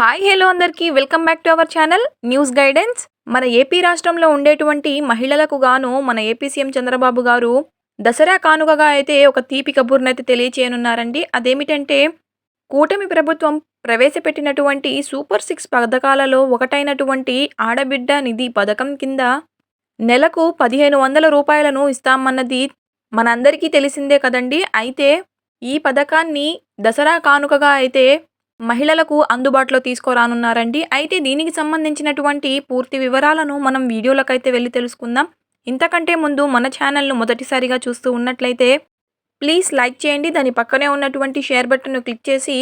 Hi hello అందరికీ. Welcome back to our channel news guidance. మన AP రాష్ట్రంలో ఉండేటువంటి మహిళలకు గాను మన ఏపీ సీఎం చంద్రబాబు గారు దసరా కానుకగా అయితే ఒక తీపి కబుర్నైతే తెలియచేయనున్నారండి. అదేమిటంటే కూటమి ప్రభుత్వం ప్రవేశపెట్టినటువంటి సూపర్ సిక్స్ పథకాలలో ఒకటైనటువంటి ఆడబిడ్డ నిధి పథకం కింద నెలకు పదిహేను వందల రూపాయలను ఇస్తామన్నది మనందరికీ తెలిసిందే కదండి. అయితే ఈ పథకాన్ని దసరా కానుకగా అయితే మహిళలకు అందుబాటులో తీసుకురానున్నారండి. అయితే దీనికి సంబంధించినటువంటి పూర్తి వివరాలను మనం వీడియోలకైతే వెళ్ళి తెలుసుకుందాం. ఇంతకంటే ముందు మన ఛానల్ను మొదటిసారిగా చూస్తూ ఉన్నట్లయితే ప్లీజ్ లైక్ చేయండి. దాని పక్కనే ఉన్నటువంటి షేర్ బటన్ను క్లిక్ చేసి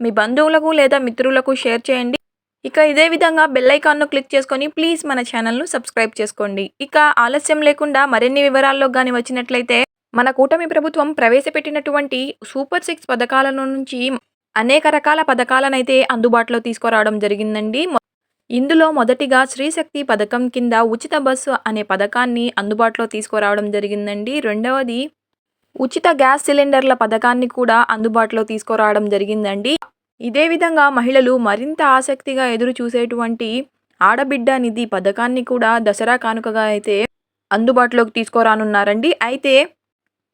మీ బంధువులకు లేదా మిత్రులకు షేర్ చేయండి. ఇక ఇదే విధంగా బెల్ ఐకాన్ను క్లిక్ చేసుకొని ప్లీజ్ మన ఛానల్ను సబ్స్క్రైబ్ చేసుకోండి. ఇక ఆలస్యం లేకుండా మరిన్ని వివరాల్లో కానీ వచ్చినట్లయితే మన కూటమి ప్రభుత్వం ప్రవేశపెట్టినటువంటి సూపర్ సిక్స్ పథకాల నుంచి అనేక రకాల పథకాలనైతే అందుబాటులో తీసుకురావడం జరిగిందండి. ఇందులో మొదటిగా శ్రీశక్తి పథకం కింద ఉచిత బస్సు అనే పథకాన్ని అందుబాటులో తీసుకురావడం జరిగిందండి. రెండవది ఉచిత గ్యాస్ సిలిండర్ల పథకాన్ని కూడా అందుబాటులో తీసుకురావడం జరిగిందండి. ఇదే విధంగా మహిళలు మరింత ఆసక్తిగా ఎదురు చూసేటువంటి ఆడబిడ్డ నిధి పథకాన్ని కూడా దసరా కానుకగా అయితే అందుబాటులోకి తీసుకురానున్నారండి. అయితే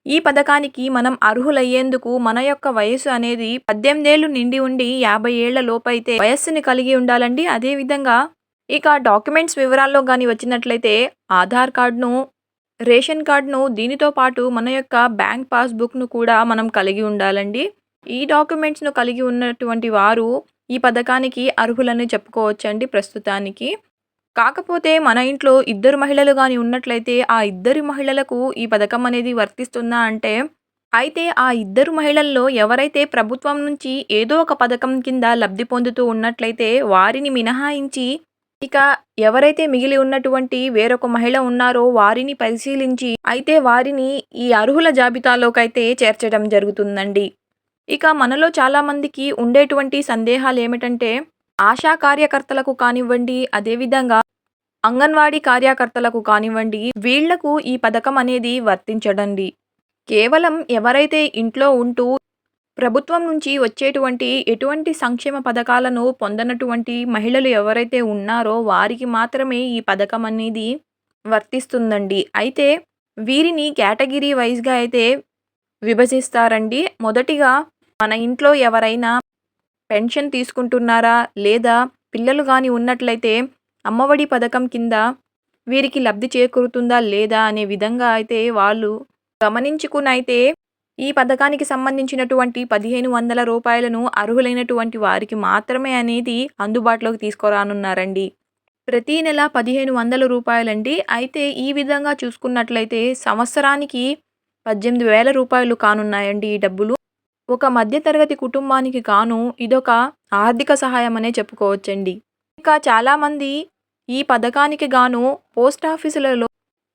ఈ పథకానికి మనం అర్హులయ్యేందుకు మన యొక్క వయసు అనేది పద్దెనిమిదేళ్ళు నిండి ఉండి యాభై ఏళ్ళ లోపైతే వయస్సుని కలిగి ఉండాలండి. అదేవిధంగా ఇక డాక్యుమెంట్స్ వివరాల్లో కానీ వచ్చినట్లయితే ఆధార్ కార్డును రేషన్ కార్డును దీనితో పాటు మన యొక్క బ్యాంక్ పాస్బుక్ను కూడా మనం కలిగి ఉండాలండి. ఈ డాక్యుమెంట్స్ను కలిగి ఉన్నటువంటి వారు ఈ పథకానికి అర్హులని చెప్పుకోవచ్చండి ప్రస్తుతానికి. కాకపోతే మన ఇంట్లో ఇద్దరు మహిళలు కానీ ఉన్నట్లయితే ఆ ఇద్దరు మహిళలకు ఈ పథకం అనేది వర్తిస్తుందా అంటే అయితే ఆ ఇద్దరు మహిళల్లో ఎవరైతే ప్రభుత్వం నుంచి ఏదో ఒక పథకం కింద లబ్ధి పొందుతూ ఉన్నట్లయితే వారిని మినహాయించి ఇక ఎవరైతే మిగిలి ఉన్నటువంటి వేరొక మహిళ ఉన్నారో వారిని పరిశీలించి అయితే వారిని ఈ అర్హుల జాబితాలోకైతే చేర్చడం జరుగుతుందండి. ఇక మనలో చాలామందికి ఉండేటువంటి సందేహాలు ఏమిటంటే ఆశా కార్యకర్తలకు కానివ్వండి అదేవిధంగా అంగన్వాడీ కార్యకర్తలకు కానివ్వండి వీళ్ళకు ఈ పథకం అనేది వర్తించడండి. కేవలం ఎవరైతే ఇంట్లో ఉంటూ ప్రభుత్వం నుంచి వచ్చేటువంటి ఎటువంటి సంక్షేమ పథకాలను పొందనటువంటి మహిళలు ఎవరైతే ఉన్నారో వారికి మాత్రమే ఈ పథకం అనేది వర్తిస్తుందండి. అయితే వీరిని కేటగిరీ వైజ్గా అయితే విభజిస్తారండి. మొదటిగా మన ఇంట్లో ఎవరైనా పెన్షన్ తీసుకుంటున్నారా లేదా పిల్లలు కానీ ఉన్నట్లయితే అమ్మఒడి పథకం కింద వీరికి లబ్ధి చేకూరుతుందా లేదా అనే విధంగా అయితే వాళ్ళు గమనించుకునైతే ఈ పథకానికి సంబంధించినటువంటి పదిహేను వందల రూపాయలను అర్హులైనటువంటి వారికి మాత్రమే అనేది అందుబాటులోకి తీసుకురానున్నారండి. ప్రతి నెల పదిహేను వందల రూపాయలండి. అయితే ఈ విధంగా చూసుకున్నట్లయితే సంవత్సరానికి పద్దెనిమిది వేల రూపాయలు కానున్నాయండి ఈ డబ్బులు. ఒక మధ్యతరగతి కుటుంబానికి కాను ఇదొక ఆర్థిక సహాయం అనే చెప్పుకోవచ్చండి. ఇంకా చాలామంది ఈ పథకానికి గాను పోస్ట్ ఆఫీసులలో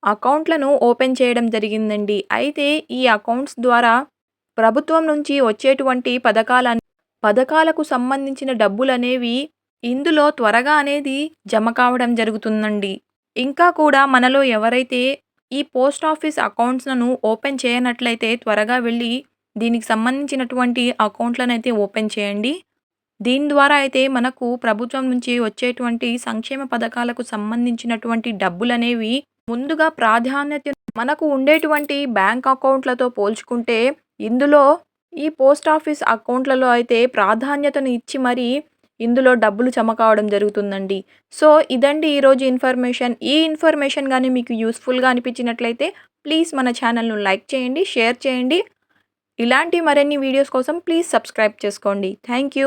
అకౌంట్లను ఓపెన్ చేయడం జరిగిందండి. అయితే ఈ అకౌంట్స్ ద్వారా ప్రభుత్వం నుంచి వచ్చేటువంటి పథకాల పథకాలకు సంబంధించిన డబ్బులు అనేవి ఇందులో త్వరగా అనేది జమ కావడం జరుగుతుందండి. ఇంకా కూడా మనలో ఎవరైతే ఈ పోస్ట్ ఆఫీస్ అకౌంట్స్లను ఓపెన్ చేయనట్లయితే త్వరగా వెళ్ళి దీనికి సంబంధించినటువంటి అకౌంట్లను అయితే ఓపెన్ చేయండి. దీని ద్వారా అయితే మనకు ప్రభుత్వం నుంచి వచ్చేటువంటి సంక్షేమ పథకాలకు సంబంధించినటువంటి డబ్బులు అనేవి ముందుగా ప్రాధాన్యత మనకు ఉండేటువంటి బ్యాంక్ అకౌంట్లతో పోల్చుకుంటే ఇందులో ఈ పోస్ట్ ఆఫీస్ అకౌంట్లలో అయితే ప్రాధాన్యతను ఇచ్చి మరి ఇందులో డబ్బులు జమ కావడం జరుగుతుందండి. సో ఇదండి ఈరోజు ఇన్ఫర్మేషన్. ఈ ఇన్ఫర్మేషన్ కానీ మీకు యూస్ఫుల్గా అనిపించినట్లయితే ప్లీజ్ మన ఛానల్ను లైక్ చేయండి షేర్ చేయండి. ఇలాంటి మరిన్ని వీడియోస్ కోసం ప్లీజ్ సబ్స్క్రైబ్ చేసుకోండి. Thank you